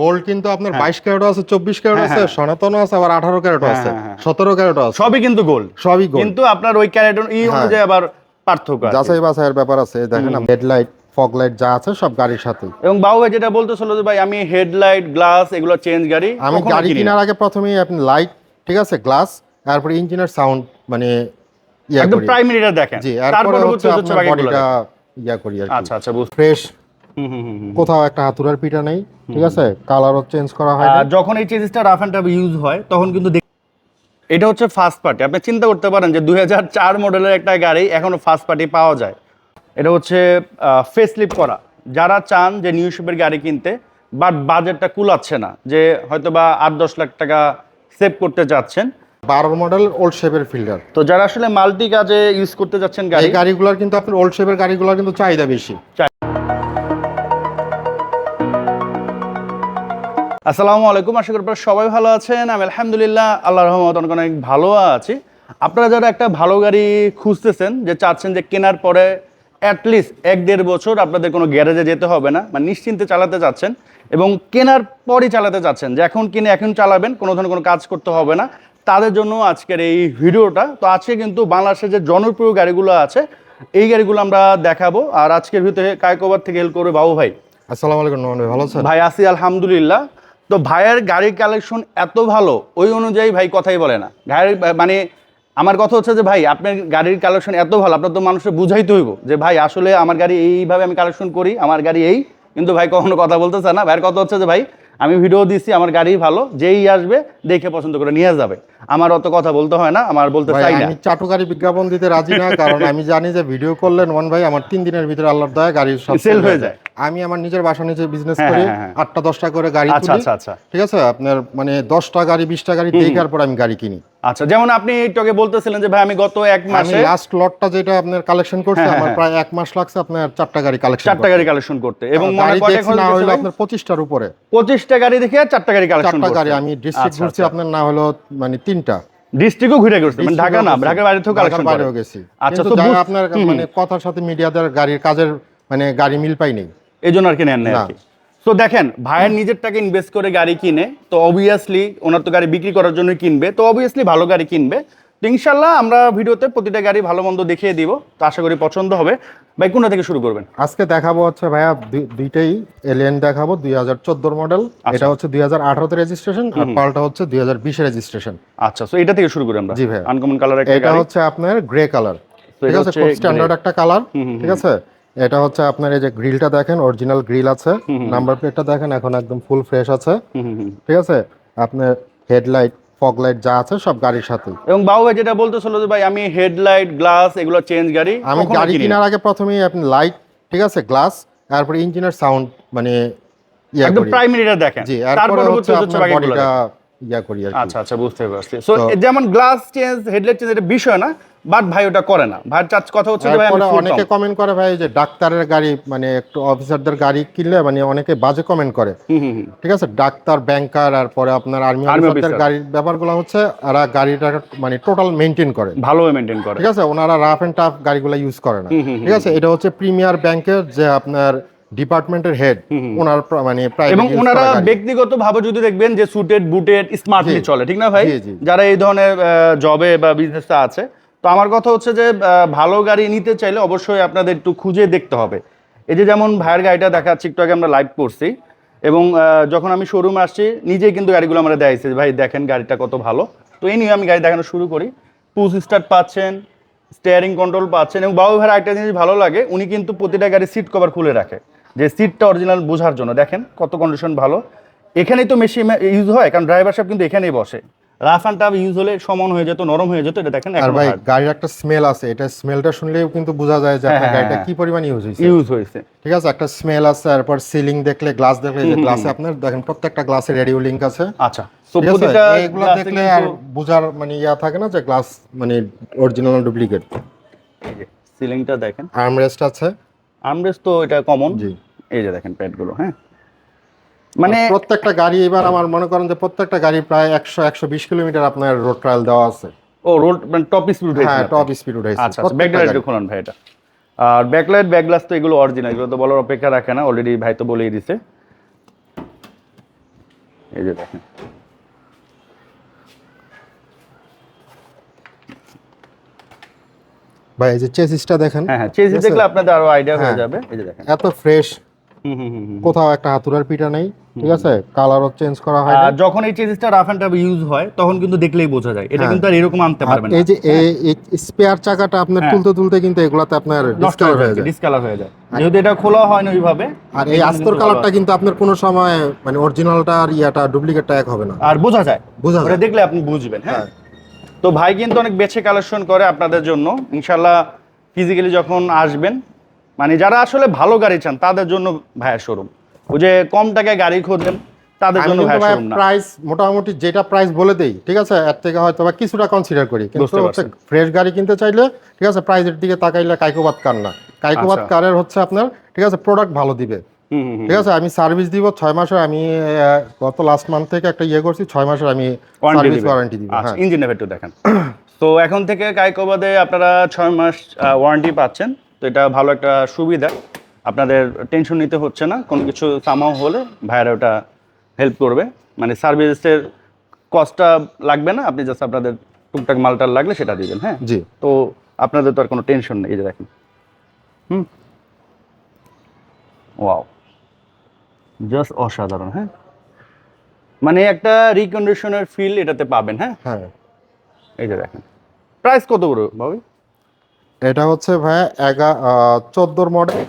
Gold কিন্তু আপনার হ্যাঁ। বাইশ ক্যারেট আছে চব্বিশ ক্যারেট আছে সনাতন আছে আবার আঠারো ক্যারেট হ্যাঁ, আছে হ্যাঁ, হ্যাঁ। সতেরো ক্যারেট আছে সবই কিন্তু গোল্ড সবই গোল্ড কিন্তু আপনার ওই ক্যারেট ই হ্যাঁ। অনুযায়ী আবার পার্থক্য আছে। যাচাই বাছাইয়ের ব্যাপার আছে দেখেন হেডলাইট ফগ লাইট যা আছে সব গাড়ির সাথে এবং বাবু ভাই যেটা বলতেছিল যে ভাই আমি হেডলাইট গ্লাস এগুলো চেঞ্জ গাড়ি আমি কখনো গাড়ি কিনি না। কেনার আগে প্রথমেই আপনি লাইট ঠিক আছে গ্লাস তারপর ইঞ্জিনের সাউন্ড মানে ইয়া একদম করি প্রাইমারিটা দেখেন জি তারপরে হচ্ছে আপনার বাকিগুলো বডিটা দেখেন। ইয়া করি আর আচ্ছা আচ্ছা বুঝতে ফ্রেশ। কোথাও একটা হাতুড়ার পিঠা নেই ঠিক আছে? কালারও চেঞ্জ করা হয় যখন এই চেঞ্জটা রাফ অ্যান্ড টাফ ইউজ হয় তখন কিন্তু এটা হচ্ছে ফার্স্ট পার্টি আপনি চিন্তা করতে পারেন যে দুই মডেলের একটা গাড়ি এখনও ফার্স্ট পার্টি পাওয়া যায়। এটা হচ্ছে ফেস লিপ করা। যারা চান যে নিউ শেপের গাড়ি কিনতে বাট বাজেটটা কুলাচ্ছে না যে হয়তো বা আট দশ লাখ টাকা সেভ করতে চাচ্ছেন। বারো মডেল ওল্ড শেপের ফিল্ডার তো যারা আসলে মাল্টি কাজে ইউজ করতে যাচ্ছেন গাড়ি গাড়িগুলোর কিন্তু আপনার ওল্ড শেপের গাড়িগুলোর কিন্তু চাহিদা বেশি। আসসালামু আলাইকুম আশা করি আপনারা সবাই ভালো আছেন। আমি আলহামদুলিল্লাহ আল্লাহ রহমত অনেক অনেক ভালো আছি। আপনারা যারা একটা ভালো গাড়ি খুঁজতেছেন যে চাচ্ছেন যে কেনার পরে অ্যাটলিস্ট এক দেড় বছর আপনাদের কোনো গ্যারেজে যেতে হবে না মানে নিশ্চিন্তে চালাতে চাচ্ছেন এবং কেনার পরই চালাতে চাচ্ছেন যে এখন কিনে এখন চালাবেন কোনো ধরনের কোনো কাজ করতে হবে না তাদের জন্য আজকের এই ভিডিওটা। তো আজকে কিন্তু বাংলাদেশের যে জনপ্রিয় গাড়িগুলো আছে এই গাড়িগুলো আমরা দেখাবো। আর আজকের ভিতরে কায়কোবার থেকে হেল্প করবে বাবু ভাই। আসসালামু আলাইকুম ভালো আছেন? ভাই আছি আলহামদুলিল্লাহ। তো ভাইয়ের গাড়ির কালেকশন এত ভালো, ওই অনুযায়ী ভাই কথাই বলে না। ভাইয়ের মানে আমার কথা হচ্ছে যে ভাই, আপনার গাড়ির কালেকশন এত ভালো, আপনার তো মানুষের বুঝাইতে হইব যে ভাই, আসলে আমার গাড়ি এইভাবে আমি কালেকশন করি, আমার গাড়ি এই, কিন্তু ভাই কখনো কথা বলতেছে না। ভাইয়ের কথা হচ্ছে যে ভাই, আমি ভিডিও দিচ্ছি আমার গাড়ি ভালো, যেই আসবে দেখে পছন্দ করে নিয়ে যাবে। আমার অত কথা বলতে হয় না আমার বলতে চাই না। আমি চাটুকারি বিজ্ঞাপন দিতে রাজি না কারণ আমি জানি যে ভিডিও করলে নোমান ভাই আমার তিন দিনের ভিতরে আল্লাহর দয়া গাড়ি সব Sell হয়ে যায়। আমি আমার নিজের বাসা নিজে বিজনেস হ্যাঁ, করি হ্যাঁ, হ্যাঁ। আটটা দশটা করে গাড়ি আচ্ছা তুলি। আচ্ছা আচ্ছা। ঠিক আছে আপনার মানে দশটা গাড়ি বিশটা গাড়ি দেখার পর আমি গাড়ি কিনি। আচ্ছা যেমন আপনি আগে বলতেছিলেন যে ভাই আমি গত এক মাসে লাস্ট লটটা যেটা আপনার কালেকশন করছে হ্যাঁ, আমার। প্রায় এক মাস লাগছে আপনার চারটা গাড়ি কালেকশন চারটা গাড়ি কালেকশন করতে। এবং মনে খরচ না হলো আপনার পঁচিশটার উপরে। পঁচিশটা গাড়ি দেখে চারটা গাড়ি কালেকশন চারটা গাড়ি আমি ডিস্ট্রিক্ট আচ্ছা, ঘুরছি আচ্ছা। আপনার না হলো মানে তিনটা। ডিস্ট্রিক্টও ঘুরে গেছে মানে ঢাকা না ঢাকার বাইরে থেকে কালেকশন করে। গেছি। আচ্ছা, তো আপনার মানে কথার সাথে মিডিয়াদের গাড়ির কাজের মানে গাড়ি মিল পাই নেই। এজন্য জন্য আর কি নেন না না। আর কি। তো দেখেন ভাইয়ের নিজের টাকা ইনভেস্ট করে গাড়ি কিনে তো অবভিয়াসলি ওনার তো গাড়ি বিক্রি করার জন্য কিনবে তো অবভিয়াসলি ভালো গাড়ি কিনবে। ইনশাল্লাহ আমরা ভিডিওতে প্রতিটা গাড়ি ভালো মন্দ দেখিয়ে দিব তো আশা করি পছন্দ হবে। ভাই কোনটা থেকে শুরু করবেন? আজকে দেখাবো হচ্ছে ভাইয়া দুইটাই এলিয়েন দেখাবো দুই হাজার চোদ্দোর মডেল আচ্ছা। এটা হচ্ছে দুই হাজার আঠারোতে রেজিস্ট্রেশন আর পাল্টা হচ্ছে দুই হাজার বিশে রেজিস্ট্রেশন আচ্ছা তো এটা থেকে শুরু করি আমরা। জি ভাই। আনকমন কালার এটা হচ্ছে আপনার গ্রে কালার ঠিক আছে? স্ট্যান্ডার্ড একটা কালার ঠিক আছে? এটা হচ্ছে আপনার এই যে গ্রিলটা দেখেন অরিজিনাল গ্রিল আছে। নাম্বার প্লেটটা দেখেন এখন একদম ফুল ফ্রেশ আছে। ঠিক আছে? আপনার হেডলাইট ফগ লাইট যা আছে সব গাড়ির সাথে এবং বাবু ভাই যেটা বলতেছিল যে ভাই আমি হেডলাইট গ্লাস এগুলো চেঞ্জ গাড়ি আমি গাড়ি কিনি কেনার আগে প্রথমেই আপনি লাইট ঠিক আছে গ্লাস তারপরে ইঞ্জিনের সাউন্ড মানে একদম করি। প্রাইমারিটা দেখেন। জি তারপরে হচ্ছে বাকিগুলো। ইয়া করি আর আচ্ছা আচ্ছা বুঝতে পারছি। সো যেমন গ্লাস চেঞ্জ হেডলাইট চেঞ্জ এটা বিষয় না বাট ভাই ওটা করে না। ভাই চার্জ কথা হচ্ছে যে ভাই অনেকে কমেন্ট করে ভাই যে ডাক্তারের গাড়ি মানে একটু অফিসারদের গাড়ি কিনলে মানে অনেকে বাজে কমেন্ট করে। ঠিক আছে? ডাক্তার ব্যাংকার আর পরে আপনার আর্মি অফিসারদের। গাড়ির ব্যাপারগুলো হচ্ছে এরা গাড়িটা মানে টোটাল মেনটেন করে। ভালোভাবে মেনটেন করে। ঠিক আছে? ওনারা রাফ এন্ড টাফ গাড়িগুলো ইউজ করে না। ঠিক আছে? এটা হচ্ছে প্রিমিয়ার ব্যাংকের যে আপনার ডিপার্টমেন্টের হেড ওনার মানে এবং ওনারা ব্যক্তিগত ভাবে যদি দেখবেন যে সুটেড বুটেড স্মার্টলি চলে ঠিক না ভাই। যারা এই ধরনের জবে বা বিজনেসটা আছে তো আমার কথা হচ্ছে যে ভালো গাড়ি নিতে চাইলে অবশ্যই আপনাদের একটু খুঁজে দেখতে হবে। এই যে যেমন ভাইয়ের গাড়িটা দেখাচ্ছি একটু আগে আমরা লাইভ করছি এবং যখন আমি শোরুমে আসছি নিজেই কিন্তু গাড়িগুলো আমরা দেখাইছি ভাই দেখেন গাড়িটা কত ভালো। তো এই নিয়ে আমি গাড়ি দেখানো শুরু করি। পুশ স্টার্ট পাচ্ছেন স্টিয়ারিং কন্ট্রোল পাচ্ছেন এবং বাবু ভাইয়ের একটা জিনিস ভালো লাগে উনি কিন্তু প্রতিটা গাড়ি সিট কভার খুলে রাখে। যে সিটটা অরিজিনাল বোঝার জন্য। দেখেন কত কন্ডিশন ভালো। এখানেই তো মেশিন ইউজ হয় কারণ ড্রাইভার সাহেব কিন্তু এখানেই বসে। রাফ অ্যান্ড টাফ ইউজ হলে সমান হয়ে যেত নরম হয়ে যেত এটা দেখেন আর ভাই গাড়ির একটা স্মেল আছে এটা স্মেলটা শুনলেও কিন্তু বোঝা যায় যে আপনার হ্যাঁ, গাড়িটা হ্যাঁ, কি পরিমাণ ইউজ হয়েছে ইউজ হয়েছে ঠিক আছে একটা স্মেল আছে তারপর সিলিং দেখলে গ্লাস দেখলে যে গ্লাসে আপনার দেখেন প্রত্যেকটা গ্লাসে রেডিও লিংক আছে। আচ্ছা তো প্রতিটা এইগুলো দেখলে আর বোঝার মানে ইয়া থাকে না যে গ্লাস মানে অরিজিনাল ডুপ্লিকেট সিলিংটা দেখেন। আর্মরেস্ট আছে। আমরেস তো এটা কমন জি। এই যে দেখেন প্যাডগুলো হ্যাঁ? মানে প্রত্যেকটা গাড়ি এবার আমার মনে করেন যে প্রত্যেকটা গাড়ি প্রায় একশো একশো বিশ কিলোমিটার আপনার রোড ট্রায়াল দেওয়া আছে। ও রোড মানে টপ স্পিড হ্যাঁ টপ স্পিড উঠাইছে আচ্ছা আচ্ছা ব্যাকলাইট খুলুন ভাই এটা। আর ব্যাকলাইট ব্যাকগ্লাস তো এগুলো অরিজিনাল এগুলো তো বলার অপেক্ষা রাখে না অলরেডি ভাই তো বলেই দিছে। এই যে দেখেন। ভাই এই যে চেসিসটা দেখেন। হ্যাঁ হ্যাঁ চেসিস দেখলে আপনাদের আরও আইডিয়া হয়ে হ্যাঁ। যাবে। এই যে দেখেন। এত ফ্রেশ। কোথাও একটা হাতুড়ার পিঠা নেই ঠিক আছে? কালারও চেঞ্জ করা হয় যখন এই চেসিসটা রাফ এন্ড টাফ ইউজ হয় তখন কিন্তু দেখলেই বোঝা যায়। এটা হ্যাঁ। কিন্তু আর এরকম আনতে পারবেন না। এই যে এই স্পেয়ার চাকাটা আপনার হ্যাঁ। তুলতে তুলতে কিন্তু এগুলাতে আপনার ডিসকালার হয়ে হয়ে যায়। ডিসকালার হয়ে যায়। যেহেতু এটা খোলা হয় না ওইভাবে আর এই আস্তর কালারটা কিন্তু আপনার কোনো সময় মানে অরিজিনালটা আর ইয়াটা ডুপ্লিকেটটা এক হবে না। আর বোঝা যায়। বোঝা যায়। দেখলে আপনি বুঝবেন হ্যাঁ? হ্যাঁ। তো ভাই কিন্তু অনেক বেছে কালেকশন করে আপনাদের জন্য। ইনশাল্লাহ ফিজিক্যালি যখন আসবেন মানে যারা আসলে ভালো গাড়ি চান তাদের জন্য ভাইয়া শোরুম ওই যে কম টাকায় গাড়ি খোঁজেন তাদের জন্য কিন্তু শোরুম না। প্রাইস মোটামুটি যেটা প্রাইস বলে দেই ঠিক আছে? এর থেকে হয়তো বা কিছুটা কনসিডার করি। কিন্তু হচ্ছে ফ্রেশ গাড়ি কিনতে চাইলে ঠিক আছে প্রাইসের দিকে তাকাইলে কাইকোবাদ কার না। কাইকোবাদ আচ্ছা। কারের হচ্ছে আপনার ঠিক আছে প্রোডাক্ট ভালো দিবে। ঠিক আছে আমি সার্ভিস দিব ছয় মাসের আমি গত লাস্ট মান্থ থেকে একটা ইয়ে করছি ছয় মাসের আমি সার্ভিস ওয়ারেন্টি দিব আচ্ছা হ্যাঁ। ইঞ্জিন একটু দেখেন। তো এখন থেকে কাইকোবাদে আপনারা ছয় মাস ওয়ারেন্টি পাচ্ছেন। তো এটা ভালো একটা সুবিধা। আপনাদের টেনশন নিতে হচ্ছে না কোনো কিছু সামাও হলে ভাইয়েরা ওটা হেল্প করবে। মানে সার্ভিসের কস্টটা লাগবে না আপনি জাস্ট আপনাদের টুকটাক মালটার লাগলে সেটা দিবেন হ্যাঁ? জি। তো আপনাদের তো আর কোনো টেনশন নেই এই যে দেখেন। হুম? ওয়াও জাস্ট অসাধারণ হ্যাঁ? মানে একটা রিকন্ডিশনের ফিল এটাতে পাবেন হ্যাঁ? হ্যাঁ। এই যে দেখেন। প্রাইস কত করে ভাবি? এটা হচ্ছে ভাই এগা চোদ্দোর মডেল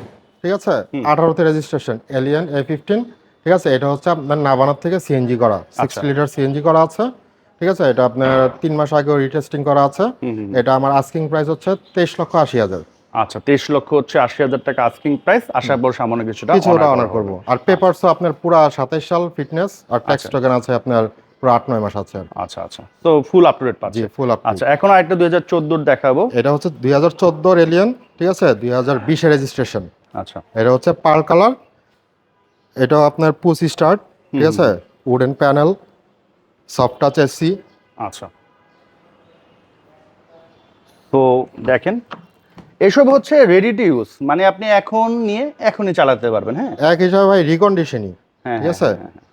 ঠিক আছে? আঠারোতে রেজিস্ট্রেশন এলিয়ান এ ফিফটিন ঠিক আছে? এটা হচ্ছে আপনার নাবানার থেকে সিএনজি করা সিক্স আচ্ছা। লিটার সিএনজি করা আছে ঠিক আছে? এটা আপনার তিন মাস আগে রিটেস্টিং করা আছে। এটা আমার আস্কিং প্রাইস হচ্ছে তেইশ লক্ষ আশি হাজার। আচ্ছা তেইশ লক্ষ হচ্ছে আশি হাজার টাকা আস্কিং প্রাইস আশা পর সামান্য কিছুটা কিছু অনার করব। আর পেপারসও আপনার পুরা সাতাইশ সাল ফিটনেস আর ট্যাক্স টোকেন আছে আপনার পুরো আট নয় মাস আছে আচ্ছা আচ্ছা। তো ফুল আপ টু ডেট পাচ্ছে ফুল আপ আচ্ছা এখন আরেকটা দুই হাজার চোদ্দোর দেখাবো। এটা হচ্ছে দুই হাজার চোদ্দোর এলিয়ান ঠিক আছে? দুই হাজার বিশে রেজিস্ট্রেশন আচ্ছা। এটা হচ্ছে পার কালার। এটা আপনার পুস স্টার্ট ঠিক আছে? Wooden panel soft touch AC আচ্ছা। তো দেখেন এসব হচ্ছে রেডি টু ইউজ মানে আপনি এখন নিয়ে এখনই চালাতে পারবেন হ্যাঁ? এক হিসাবে ভাই রিকন্ডিশনই হ্যাঁ, ঠিক আছে? হ্যাঁ, হ্যাঁ,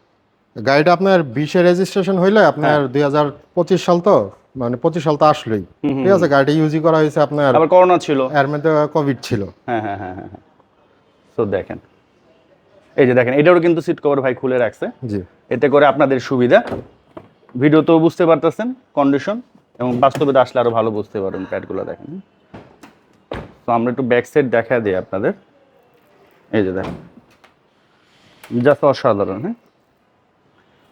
গাড়িটা আপনার বিশে রেজিস্ট্রেশন হইলে আপনার দুই হাজার পঁচিশ সাল তো মানে পঁচিশ সাল তো আসলোই। ঠিক আছে গাড়িটা ইউজই করা হয়েছে আপনার আবার করোনা ছিল। এর মধ্যে কোভিড ছিল। হ্যাঁ হ্যাঁ হ্যাঁ হ্যাঁ হ্যাঁ। তো দেখেন। এই যে দেখেন এটারও কিন্তু সিট কভার ভাই খুলে রাখছে। জি। এতে করে আপনাদের সুবিধা। ভিডিও তো বুঝতে পারতেছেন কন্ডিশন এবং বাস্তবে আসলে আরও ভালো বুঝতে পারবেন প্যাডগুলো দেখেন। তো আমরা একটু ব্যাক সাইড দেখা দিই আপনাদের। এই যে দেখেন। জাস্ট অসাধারণ হ্যাঁ?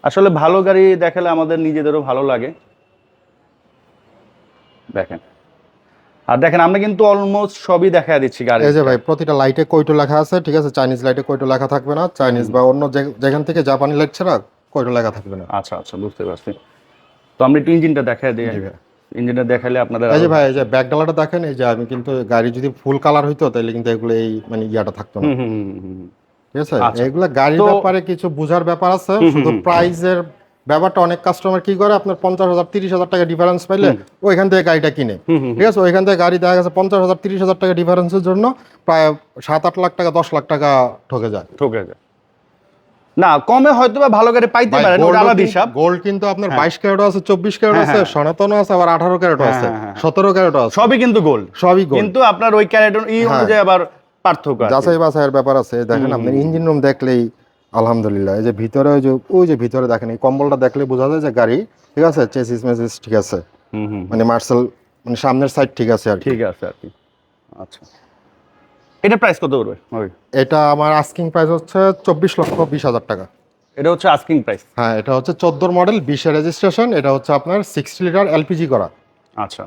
আসলে ভালো গাড়ি দেখালে আমাদের নিজেদেরও ভালো লাগে। দেখেন। আর দেখেন আমরা কিন্তু অলমোস্ট সবই দেখা দিচ্ছি গাড়ি। এই যে ভাই প্রতিটা লাইটে কয়টো লেখা আছে ঠিক আছে? চাইনিজ লাইটে কয়টো লেখা থাকবে না? চাইনিজ বা অন্য যেখান থেকে জাপানি লাইট ছাড়া কয়টো লেখা থাকবে না? আচ্ছা আচ্ছা বুঝতে পারছি। তো আমরা একটু ইঞ্জিনটা দেখা দিই। ভাই। ইঞ্জিনটা দেখালে আপনাদের এই যে ভাই এই যে ব্যাক ডালাটা দেখেন এই যে আমি কিন্তু গাড়ি যদি ফুল কালার হইতো তাহলে কিন্তু এগুলো এই মানে ইয়াটা থাকতো না। ঠিক আছে। এগুলো গাড়ির ব্যাপারে কিছু বোঝার ব্যাপার আছে। শুধু প্রাইসের ব্যাপারটা অনেক কাস্টমার কি করে? আপনার পঞ্চাশ হাজার তিরিশ হাজার টাকা ডিফারেন্স পাইলে ওইখান থেকে গাড়িটা কিনে। ঠিক আছে? ওইখান থেকে গাড়ি দেখা গেছে পঞ্চাশ হাজার তিরিশ হাজার টাকা ডিফারেন্সের জন্য প্রায় সাত আট লাখ টাকা দশ লাখ টাকা ঠকে যায়। ঠকে যায়। না কমে হয়তো বা ভালো গাড়ি পাইতে পারেন ওটা আলাদা হিসাব। গোল্ড কিন্তু আপনার বাইশ ক্যারেটও আছে চব্বিশ ক্যারেট হ্যাঁ, আছে হ্যাঁ। সনাতনও আছে আবার আঠারো ক্যারেটও আছে হ্যাঁ, হ্যাঁ, সতেরো ক্যারেটও আছে। সবই কিন্তু গোল্ড সবই গোল্ড কিন্তু আপনার ওই ক্যারেট ই অনুযায়ী আবার পার্থক্য যাচাই বাছাইয়ের ব্যাপার আছে। দেখেন আপনার ইঞ্জিন রুম দেখলেই আলহামদুলিল্লাহ। এই যে ভিতরে ওই যে ওই যে ভিতরে দেখেন এই কম্বলটা দেখলে বোঝা যায় যে গাড়ি ঠিক আছে? চেসিস মেসিস ঠিক আছে। মানে মার্শাল মানে সামনের সাইড ঠিক আছে আর ঠিক আছে আর কি। আচ্ছা। এটা প্রাইস কত করবে এটা আমার আস্কিং প্রাইস হচ্ছে চব্বিশ লক্ষ বিশ হাজার টাকা। এটা হচ্ছে আস্কিং প্রাইস হ্যাঁ এটা হচ্ছে চোদ্দোর মডেল বিশে রেজিস্ট্রেশন এটা হচ্ছে আপনার সিক্সটি লিটার এলপিজি করা। আচ্ছা।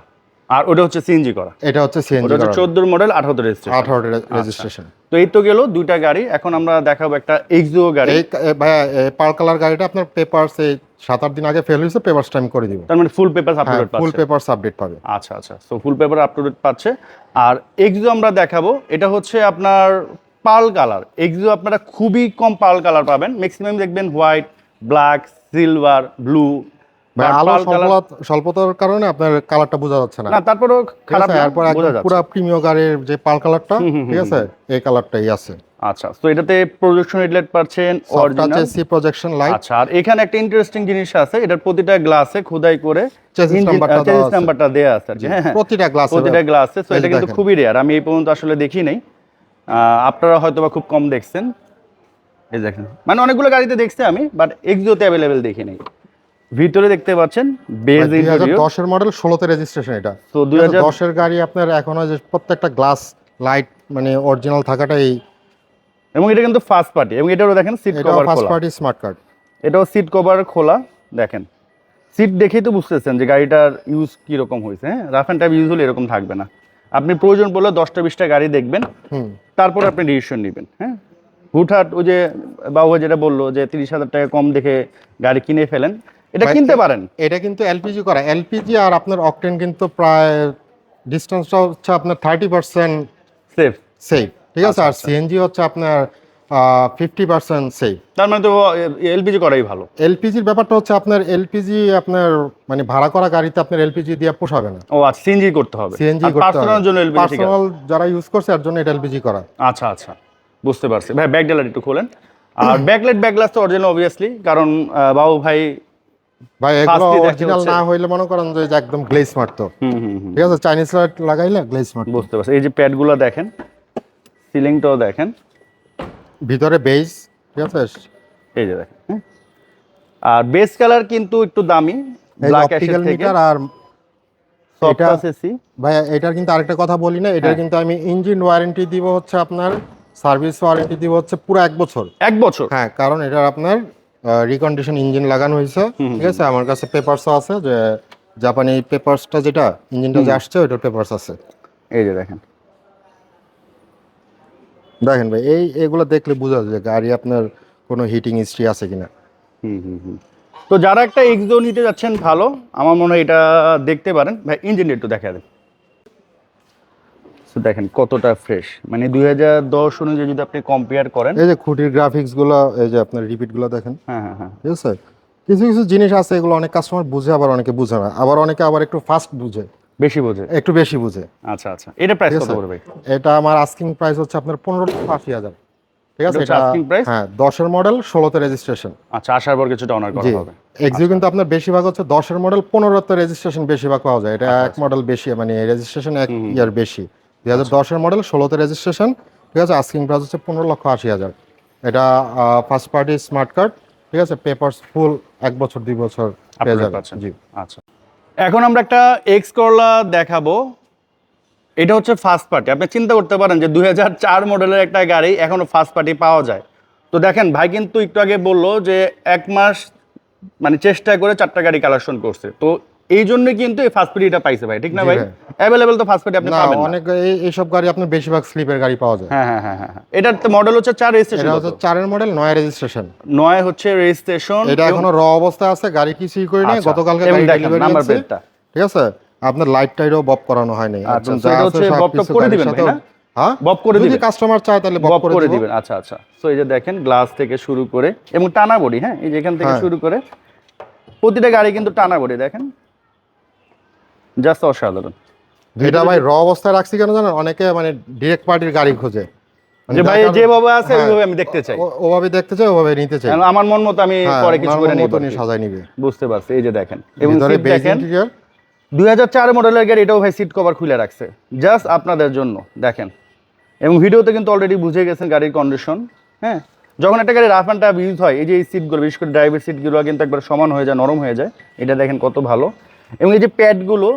আর ওটা হচ্ছে সিএনজি করা। এটা হচ্ছে সিএনজি করা। চোদ্দোর মডেল আঠারো রেজিস্ট্রেশন আঠারো রেজিস্ট্রেশন তো এই তো গেল দুইটা গাড়ি এখন আমরা দেখাবো একটা এক্সিও গাড়ি। এই ভাইয়া পার কালার গাড়িটা আপনার পেপারস এই সাত আট দিন আগে ফেল হয়েছে পেপারস টাইম করে দিব। তার মানে ফুল পেপার হ্যাঁ আপলোড ফুল পেপারস আপডেট পাবে। আচ্ছা আচ্ছা। So full paper up to date পাচ্ছে। আর এক্সিও আমরা দেখাবো এটা হচ্ছে আপনার পাল কালার। এক্সিও আপনারা খুবই কম পাল কালার পাবেন। ম্যাক্সিমাম দেখবেন হোয়াইট ব্ল্যাক সিলভার ব্লু আলো স্বল্পতার কারণে আপনার কালারটা বোঝা যাচ্ছে না। না তারপরেও খারাপ আছে না, এরপর বোঝা একদম যাচ্ছে। পুরো প্রিমিয় গাড়ির যে পাল কালারটা হুম, হুম, ঠিক আছে এই কালারটাই আছে। আচ্ছা তো এটাতে প্রজেকশন হেডলাইট পাচ্ছেন অরিজিনাল টাচ প্রজেকশন লাইট আচ্ছা আর এখানে একটা ইন্টারেস্টিং জিনিস আছে এটার প্রতিটা গ্লাসে খোদাই করে চেসিস আছে। নাম্বারটা দেয়া আছে হ্যাঁ হ্যাঁ। প্রতিটা গ্লাস প্রতিটা গ্লাসে তো এটা কিন্তু খুবই রেয়ার আমি এই পর্যন্ত আসলে দেখি নাই। আপনারা হয়তো বা খুব কম দেখছেন। এই দেখেন মানে অনেকগুলো গাড়িতে দেখছি আমি বাট এক্সিওতে অ্যাভেলেবেল দেখি নাই। ভিতরে দেখতে পাচ্ছেন বেজ ইন্টেরিয়র দশের মডেল ষোলোতে রেজিস্ট্রেশন এটা। তো দুই হাজার দশের গাড়ি আপনার এখনও যে প্রত্যেকটা গ্লাস লাইট মানে অরিজিনাল থাকাটাই এবং এটা কিন্তু ফার্স্ট পার্টি এবং এটারও দেখেন সিট এটাও cover first party smart card এটাও সিট কভার খোলা দেখেন। সিট দেখেই তো বুঝতেছেন যে গাড়িটার ইউজ কীরকম হয়েছে হ্যাঁ? রাফ অ্যান্ড টাইপ ইউজ হলে এরকম থাকবে না। আপনি প্রয়োজন পড়লে দশটা বিশটা গাড়ি দেখবেন হুম। তারপরে আপনি ডিসিশন নেবেন হ্যাঁ? হুটহাট ওই যে বাবু যেটা বলল যে তিরিশ হাজার টাকা কম দেখে গাড়ি কিনে ফেলেন এটা কিনতে পারেন। এটা কিন্তু এলপিজি করা। এলপিজি আর আপনার অকটেন কিন্তু প্রায় ডিস্টেন্সটা হচ্ছে আপনার থার্টি পার্সেন্ট সেফ সেফ ঠিক আছে? আচ্ছা, আর সিএনজি হচ্ছে আপনার ফিফটি পার্সেন্ট সেফ তার মানে তো এলপিজি করাই ভালো। এলপিজির ব্যাপারটা হচ্ছে আপনার এলপিজি আপনার মানে ভাড়া করা গাড়িতে আপনার এলপিজি দিয়ে পোষাবে না। ও আচ্ছা সিএনজি করতে হবে। সিএনজি পার্সোনাল জন্য এলপিজি পার্সোনাল যারা ইউজ করছে তার জন্য এটা এলপিজি করা। আচ্ছা আচ্ছা। বুঝতে পারছি। ভাই ব্যাক ডেলার একটু খোলেন। আর ব্যাকলাইট ব্যাকগ্লাস তো অরিজিনাল অবভিয়াসলি কারণ বাবু ভাই ভাই এগুলো অরিজিনাল না হইলে মনে করেন যে একদম গ্লেজ মারতো ঠিক আছে চাইনিজ লাইট লাগাইলে গ্লেজ মারতো বুঝতে পারছি। এই যে প্যাডগুলো দেখেন সিলিংটাও দেখেন। ভিতরে বেজ ঠিক আছে? এই যে দেখেন হ্যাঁ? আর বেস কালার কিন্তু একটু দামি ব্ল্যাক অ্যাশের থেকে। আর এটা- ভাই এটার কিন্তু আরেকটা কথা বলি না এটার হ্যাঁ। কিন্তু আমি ইঞ্জিন ওয়ারেন্টি দিব হচ্ছে আপনার সার্ভিস ওয়ারেন্টি দিব হচ্ছে পুরো এক বছর। এক বছর? হ্যাঁ কারণ এটার আপনার রিকন্ডিশন ইঞ্জিন লাগানো হয়েছে। ঠিক আছে? আমার কাছে পেপারসও আছে যে জাপানি পেপারসটা যেটা ইঞ্জিনটা যে আসছে ওইটার পেপারস আছে। এই যে দেখেন। দেখেন ভাই এই এগুলো দেখলে বোঝা যায় যে গাড়ি আপনার কোনো হিটিং হিস্ট্রি আছে কিনা। হুম হুম হুম। তো যারা একটা এক্সো নিতে যাচ্ছেন ভালো। আমার মনে হয় এটা দেখতে পারেন। ভাই ইঞ্জিন একটু দেখা দেন। So দেখেন কতটা ফ্রেশ মানে দুই হাজার দশ অনুযায়ী যদি আপনি কম্পেয়ার করেন এই যে খুঁটির গ্রাফিক্সগুলো এই যে আপনার রিপিটগুলো দেখেন। হ্যাঁ হ্যাঁ হ্যাঁ। ঠিক আছে? কিছু কিছু জিনিস আছে এগুলো অনেক কাস্টমার বুঝে আবার অনেকে বুঝে না। আবার অনেকে আবার একটু ফাস্ট বুঝে। বেশি বোঝে? একটু বেশি বুঝে। আচ্ছা আচ্ছা। এটা প্রাইস কত পড়বে? এটা আমার আস্কিং প্রাইস হচ্ছে আপনার পনেরো লক্ষ আশি হাজার। ঠিক আছে? এটা asking price? হ্যাঁ দশের মডেল ষোলোতে রেজিস্ট্রেশন আচ্ছা আসার পর কিছুটা অনার করা হবে। এক্সিও কিন্তু আপনার বেশিরভাগ হচ্ছে দশের মডেল পনেরোতে রেজিস্ট্রেশন বেশিরভাগ পাওয়া যায়। আচ্ছা, এটা এক মডেল বেশি মানে রেজিস্ট্রেশন এক ইয়ার বেশি। দুই হাজার দশের মডেল ষোলোতে রেজিস্ট্রেশন ঠিক আছে? আস্কিং প্রাইস হচ্ছে পনেরো লক্ষ আশি হাজার। এটা ফার্স্ট পার্টি স্মার্ট কার্ড ঠিক আছে? পেপারস ফুল এক বছর দুই বছর পেয়ে যাবেন। জি। আচ্ছা। এখন আমরা একটা এক্স করলা দেখাবো। এটা হচ্ছে ফার্স্ট পার্টি আপনি চিন্তা করতে পারেন যে দুই চার মডেলের একটা গাড়ি এখনও ফার্স্ট পার্টি পাওয়া যায়। তো দেখেন ভাই কিন্তু একটু আগে বলল যে এক মাস মানে চেষ্টা করে চারটা গাড়ি কালেকশন করছে। তো এই জন্য কিন্তু এই ফার্স্ট পার্টিটা পাইছে ভাই ঠিক না ভাই। অ্যাভেলেবেল তো ফার্স্ট পার্টি আপনি পাবেন না। অনেক এই- এইসব গাড়ি আপনার বেশিরভাগ স্লিপের গাড়ি পাওয়া যায়। হ্যাঁ হ্যাঁ হ্যাঁ হ্যাঁ হ্যাঁ। এটার তো মডেল হচ্ছে চার রেজিস্ট্রেশন এটা হচ্ছে চারের মডেল নয় রেজিস্ট্রেশন নয় হচ্ছে রেজিস্ট্রেশন এটা এখনও র অবস্থায় আছে গাড়ি কিছুই করি নাই আচ্ছা, গতকালকে গাড়ি ডেলিভারি নাম্বার প্লেটটা ঠিক আছে? আপনার লাইট টাইটও বব করানো হয়নি। আচ্ছা, একদম যা এটা আছে সব কিছু করে দিবেন ভাই, না? হ্যাঁ? বব করে যদি কাস্টমার চায় তাহলে বব করে দিবেন। আচ্ছা আচ্ছা। সো এই যে দেখেন গ্লাস থেকে শুরু করে এবং টানা বডি হ্যাঁ? এই যে এখান থেকে হ্যাঁ। শুরু করে প্রতিটা গাড়ি কিন্তু টানা বডি দেখেন? জাস্ট অসাধারণ। এটা ভাই র অবস্থায় রাখছি কেন জানেন? অনেকে মানে ডিরেক্ট পার্টির গাড়ি খোঁজে। মানে যে ভাই যেভাবে আছে হ্যাঁ, ওইভাবে আমি দেখতে চাই। ওভাবে দেখতে চাই ওভাবে নিতে চাই। আমার মন মতো আমি হ্যাঁ, পরে কিছু করে মন নিব। মতো সাজাই নিবে। বুঝতে পারছি এই যে দেখেন। এবং ভিতরে বেজ দেখেন ইন্টেরিয়র দুই হাজার চার মডেলের গাড়ি এটাও ভাই সিট কভার খুলে রাখছে। জাস্ট আপনাদের জন্য দেখেন। এবং ভিডিওতে কিন্তু অলরেডি বুঝে গেছেন গাড়ির কন্ডিশন হ্যাঁ? যখন একটা গাড়ি রাফ অ্যান্ড টাফ ইউজ হয় এই যে এই সিটগুলো বিশেষ করে ড্রাইভার সিটগুলো কিন্তু একবার সমান হয়ে যায় নরম হয়ে যায়। এটা দেখেন কত ভালো। এবং এই যে প্যাডগুলো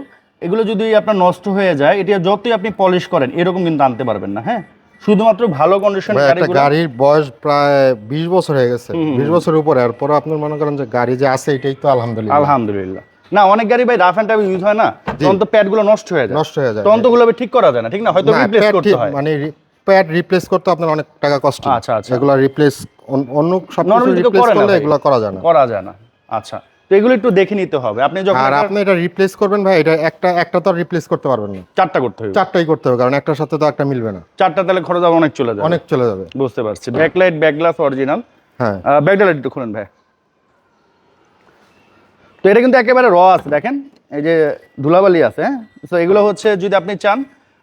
এগুলো যদি আপনার নষ্ট হয়ে যায় এটা যতই আপনি পলিশ করেন এরকম কিন্তু আনতে পারবেন না হ্যাঁ? শুধুমাত্র ভালো কন্ডিশন একটা গাড়ির বয়স প্রায় বিশ বছর হয়ে গেছে। বিশ বছরের উপরে এরপর আপনার মনে করেন যে গাড়ি যে আছে এটাই তো আলহামদুলিল্লাহ। আলহামদুলিল্লাহ। না অনেক গাড়ি ভাই রাফ টাফ ইউজ হয় না? তখন তো প্যাডগুলো নষ্ট হয়ে যায়। নষ্ট হয়ে যায়। তখন তো ওগুলো ঠিক করা যায় না ঠিক না? হয়তো রিপ্লেস করতে হয়। মানে প্যাড রিপ্লেস করতে আপনার অনেক টাকা কষ্ট। আচ্ছা, আচ্ছা। এগুলো রিপ্লেস অন্য সব কিছু রিপ্লেস করলে এগুলো করা যায় না। করা যায় না। আচ্ছা। তো এগুলো একটু দেখে নিতে হবে। আপনি যখন আর আপনি এটা রিপ্লেস করবেন ভাই এটা একটা একটা তো রিপ্লেস করতে পারবেন না। চারটা করতে হবে। চারটাই করতে হবে কারণ একটার সাথে তো একটা মিলবে না। চারটা তাহলে খরচ অনেক চলে যাবে। অনেক চলে যাবে। বুঝতে পারছি। ব্যাকলাইট ব্যাকগ্লাস অরিজিনাল হ্যাঁ। ব্যাকলাইট একটু খুলেন ভাই। তো এটা কিন্তু একেবারে র আছে দেখেন। এই যে ধুলাবালি আছে হ্যাঁ? তো এগুলো হচ্ছে যদি আপনি চান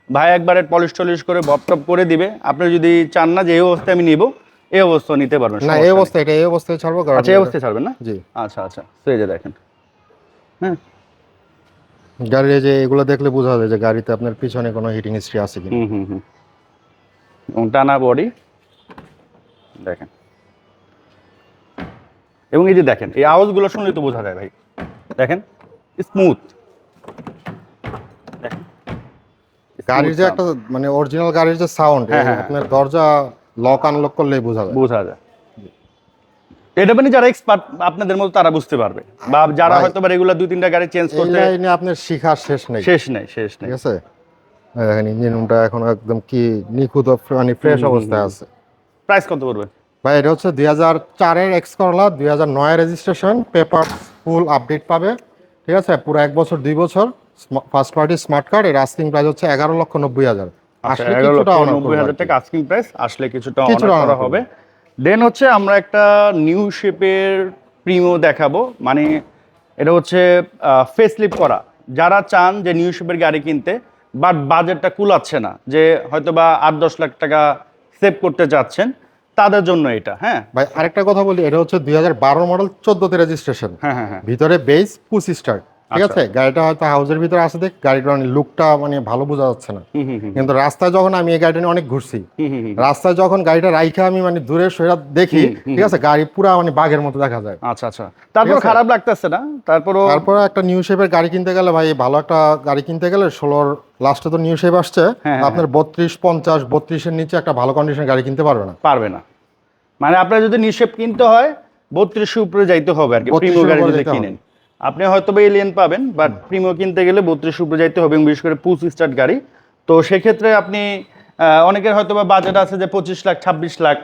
ভাই একবারে পলিশ টলিশ করে বপ টপ করে দিবে। আপনি যদি চান না যে এই অবস্থায় আমি নিব এই অবস্থা নিতে পারবেন না এই নেই। অবস্থায় এটা এই অবস্থায় ছাড়বো কারণ আচ্ছা এই অবস্থায় ছাড়বেন না? জি। আচ্ছা আচ্ছা তো এই যে দেখেন। হ্যাঁ। গাড়ির যে এগুলো দেখলে বোঝা যায় যে গাড়িতে আপনার পিছনে কোনো হিটিং হিস্ট্রি আছে কিনা। হুম হুম হুম। টানা বডি দেখেন। এবং এই যে দেখেন এই আওয়াজগুলো শুনলে তো বোঝা যায় ভাই। দেখেন স্মুথ গাড়ির যে একটা মানে অরিজিনাল গাড়ির যে সাউন্ড হ্যাঁ, হ্যাঁ, আপনার দরজা লক আনলক করলেই বোঝা যায়। বোঝা যায়। এটা মানে যারা এক্সপার্ট আপনাদের মতো তারা বুঝতে পারবে। বা যারা হয়তো রেগুলার দুই তিনটা গাড়ি চেঞ্জ এই করতে লাইনে আপনার শিখার শেষ নেই। শেষ নেই শেষ নেই। ঠিক আছে? দেখেন ইঞ্জিন রুমটা এখন একদম কি নিখুঁত মানে ফ্রেশ অবস্থায় আছে। প্রাইস কত পড়বে? ভাই এটা হচ্ছে দুই হাজার চারের এক্স করলা দুই হাজার নয় রেজিস্ট্রেশন পেপার ফুল আপডেট পাবে। ঠিক আছে? পুরো এক বছর দুই বছর ফার্স্ট পার্টি স্মার্ট কার্ড এর আস্কিং প্রাইস হচ্ছে এগারো লক্ষ নব্বই হাজার। আসলে কিছুটা নব্বই হাজার টাকা আস্কিং প্রাইস আসলে কিছুটা কিছুটা করা হবে। দেন হচ্ছে আমরা একটা নিউ শেপের প্রিমো দেখাবো মানে এটা হচ্ছে ফেসলিপ করা। যারা চান যে নিউ শেপের গাড়ি কিনতে বাট বাজেটটা কুলাচ্ছে না যে হয়তো বা আট দশ লাখ টাকা সেভ করতে চাচ্ছেন তাদের জন্য এটা হ্যাঁ? ভাই আরেকটা কথা বলি এটা হচ্ছে দুই হাজার বারো মডেল চোদ্দতে রেজিস্ট্রেশন হ্যাঁ হ্যাঁ ভিতরে বেস পুশ স্টার ঠিক আচ্ছা। আছে গাড়িটা হয়তো হাউসের ভিতরে আছে দেখ গাড়িটার মানে লুকটা মানে ভালো বোঝা যাচ্ছে না। কিন্তু রাস্তায় যখন আমি এই গাড়িটা নিয়ে অনেক ঘুরছি। রাস্তায় যখন গাড়িটা রাইখে আমি মানে দূরে সৈরা দেখি ঠিক আছে গাড়ি পুরা মানে বাঘের মতো দেখা যায়। আচ্ছা আচ্ছা। তারপর খারাপ লাগতেছে না? তারপরও তারপরে একটা নিউ শেপের গাড়ি কিনতে গেলে ভাই ভালো একটা গাড়ি কিনতে গেলে ষোলোর লাস্টে তো নিউ শেপ আসছে হ্যাঁ, আপনার বত্রিশ পঞ্চাশ বত্রিশের নিচে একটা ভালো কন্ডিশন গাড়ি কিনতে পারবে না। পারবে না। মানে আপনার যদি নিউ শেপ কিনতে হয় বত্রিশের উপরে যাইতে হবে আর কি 32 প্রিমো গাড়ি যদি কিনেন। আপনি হয়তো বা এলিয়েন পাবেন বাট প্রিমো কিনতে গেলে বত্রিশ উপরে যাইতে হবে এবং বিশেষ করে পুশ স্টার্ট গাড়ি। তো সেক্ষেত্রে আপনি অনেকের হয়তো বা বাজেট আছে যে পঁচিশ লাখ ছাব্বিশ লাখ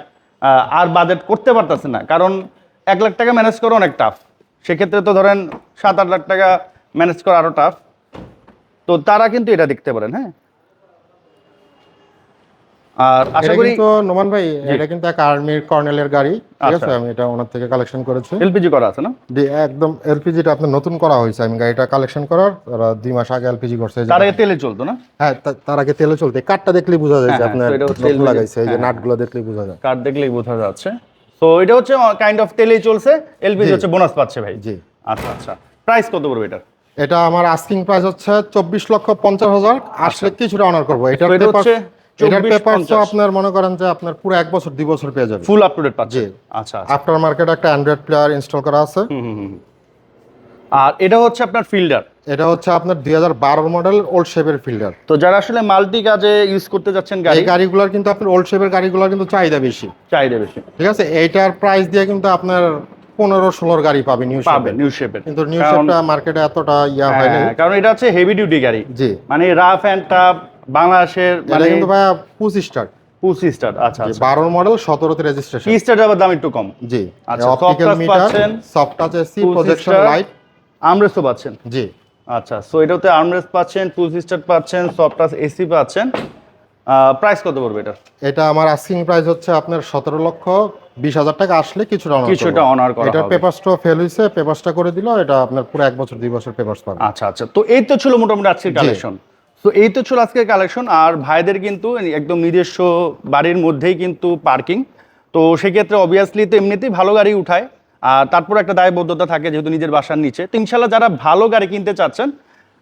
আর বাজেট করতে পারতেছে না কারণ এক লাখ টাকা ম্যানেজ করা অনেক টাফ সেক্ষেত্রে তো ধরেন সাত আট লাখ টাকা ম্যানেজ করা আরও টাফ তো তারা কিন্তু এটা দেখতে পারেন হ্যাঁ? আর আশা করি কিন্তু নোমান ভাই এটা কিন্তু এক আর্মির কর্নেলের গাড়ি ঠিক আচ্ছা। আছে? আমি এটা ওনার থেকে কালেকশন করেছি। এলপিজি করা আছে না? একদম এলপিজিটা আপনার নতুন করা হয়েছে। আমি গাড়িটা কালেকশন করার দুই মাস আগে এলপিজি করছে। তার আগে তেলে চলতো না? হ্যাঁ তার আগে তেলে চলতে। কাঠটা দেখলেই বোঝা যায় যে হ্যাঁ, আপনার তো হচ্ছে নতুন LPG লাগাইছে। এই যে হ্যাঁ, নাটগুলো দেখলেই বোঝা যায়। কার্ড দেখলেই বোঝা যাচ্ছে। তো এটা হচ্ছে কাইন্ড অফ তেলেই চলছে। এলপিজি হচ্ছে বোনাস পাচ্ছে ভাই। জি। আচ্ছা আচ্ছা। প্রাইস কত পড়বে এটা এটা আমার আস্কিং প্রাইস হচ্ছে চব্বিশ লক্ষ পঞ্চাশ হাজার। আসলে কিছুটা অনার করব। এটা হচ্ছে এটার 24, পেপার তো 50 আপনার মনে করেন যে আপনার পুরো এক বছর দুই বছর পেয়ে যাবে। ফুল আপ টু ডেট পাচ্ছে আচ্ছা আচ্ছা। আফটার মার্কেট একটা অ্যান্ড্রয়েড প্লেয়ার ইনস্টল করা আছে। আর এটা হচ্ছে আপনার ফিল্ডার এটা হচ্ছে আপনার দুই হাজার বারো মডেল ওল্ড শেপের ফিল্ডার তো যারা আসলে মাল্টি কাজে ইউজ করতে যাচ্ছেন গাড়ি গাড়িগুলোর কিন্তু আপনার ওল্ড শেপের গাড়িগুলোর কিন্তু চাহিদা বেশি। চাহিদা বেশি। ঠিক আছে? এইটার প্রাইস দিয়ে কিন্তু আপনার পনেরো ষোলোর গাড়ি পাবে নিউ পাবে নিউ শেপের কিন্তু নিউ শেপটা মার্কেটে এতটা ইয়া হয়নি হ্যাঁ, কারণ এটা হচ্ছে হেভি ডিউটি গাড়ি। জি। মানে রাফ অ্যান্ড টাফ বাংলাদেশের মানে কিন্তু ভাইয়া পুশ স্টার পুসি স্টার আচ্ছা আচ্ছা। বারোর মডেল সতেরোতে রেজিস্ট্রেশন কি স্টার আবার দাম একটু কম। জি আচ্ছা, অপটিক্যাল মিটার পাচ্ছেন, soft touch AC projection light আমরেসও পাচ্ছেন। জি। আচ্ছা সো এটাতে আর্মরেস পাচ্ছেন টু সিস্টার পাচ্ছেন সফট টাচ এসি পাচ্ছেন। প্রাইস কত পড়বে এটা? এটা আমার আস্কিং প্রাইস হচ্ছে আপনার সতেরো লক্ষ বিশ হাজার টাকা আসলে কিছুটা honor কিছুটা। অনার করা হবে। পেপারসটা ফেল হয়েছে পেপারসটা করে দিল এটা আপনার পুরো এক বছর দুই বছর পেপারস পাবে আচ্ছা আচ্ছা তো এই তো ছিল মোটামুটি আজকের কালেকশন তো এই তো ছিল আজকের কালেকশন আর ভাইদের কিন্তু একদম নিজস্ব বাড়ির মধ্যেই কিন্তু পার্কিং তো সেক্ষেত্রে অবভিয়াসলি তো এমনিতেই ভালো গাড়ি উঠায় আর তারপর একটা দায়বদ্ধতা থাকে যেহেতু নিজের বাসার নিচে। তো ইনশাল্লাহ যারা ভালো গাড়ি কিনতে চাচ্ছেন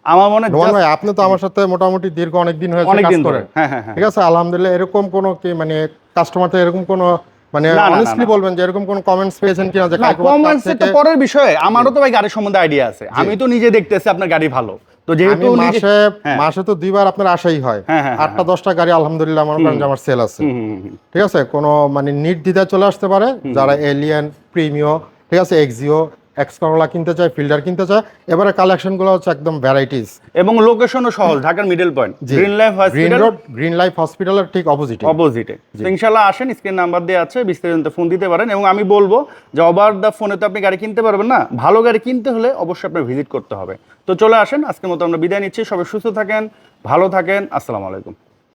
আমার মনে হয় আপনি তো আমার সাথে মোটামুটি দীর্ঘ অনেক দিন হয়েছে কাজ ধরে। হ্যাঁ হ্যাঁ হ্যাঁ। ঠিক আছে আলহামদুলিল্লাহ এরকম কোনো কি মানে কাস্টমার তো এরকম কোনো মানে অনেস্টলি বলবেন যে এরকম কোনো কমেন্টস পেয়েছেন কিনা যে কমেন্টস তো পরের বিষয় আমারও তো ভাই গাড়ির সম্বন্ধে আইডিয়া আছে। আমি তো নিজে দেখতেছি আপনার গাড়ি ভালো। তো যেহেতু মাসে হ্যাঁ। মাসে তো দুইবার আপনার আশাই হয়। হ্যাঁ, হ্যাঁ, আটটা দশটা গাড়ি আলহামদুলিল্লাহ আমার করেন আমার সেল আছে। ঠিক আছে? কোনো মানে নির্দ্বিধায় চলে আসতে পারে যারা এলিয়ান প্রিমিও ঠিক আছে? এক্সিও এক্স করলা কিনতে চায় ফিল্ডার কিনতে চায় এবারে কালেকশনগুলো হচ্ছে একদম ভ্যারাইটিস এবং লোকেশনও সহজ ঢাকার middle point Green Life green hospital road Green Life হসপিটালের ঠিক অপোজিট অপোজিটে ইনশাল্লাহ আসেন স্ক্রিন নাম্বার দিয়ে আছে বিস্তারিত ফোন দিতে পারেন। এবং আমি বলব যে ওভার দ্য ফোনে তো আপনি গাড়ি কিনতে পারবেন না ভালো গাড়ি কিনতে হলে অবশ্যই আপনার ভিজিট করতে হবে। তো চলে আসেন আজকের মতো আমরা বিদায় নিচ্ছি সবাই সুস্থ থাকেন ভালো থাকেন আসসালামু আলাইকুম।